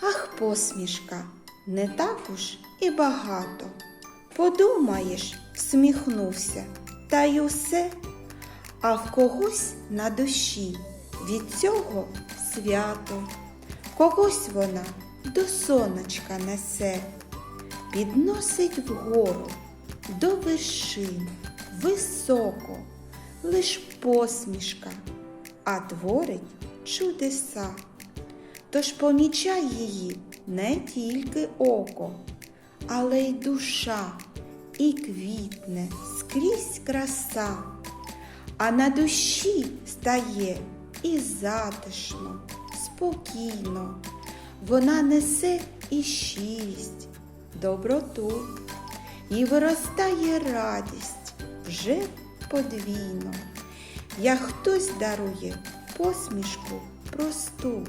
Ах, посмішка, не так уж і багато. Подумаєш, всміхнувся, та й усе, а в когось на душі від цього свято, когось вона до сонечка несе, підносить вгору до вершин високо, лиш посмішка, а творить чудеса. Тож помічай її не тільки око, але й душа, і квітне скрізь краса, а на душі стає і затишно, спокійно. Вона несе і щирість, доброту, і виростає радість вже подвійно. Як хтось дарує посмішку просту.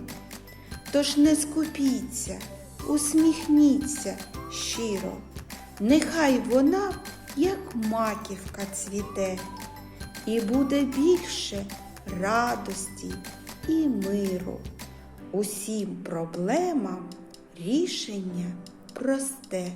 Тож не скупіться, усміхніться щиро, нехай вона, як маківка цвіте, і буде більше радості і миру. Усім проблемам рішення просте.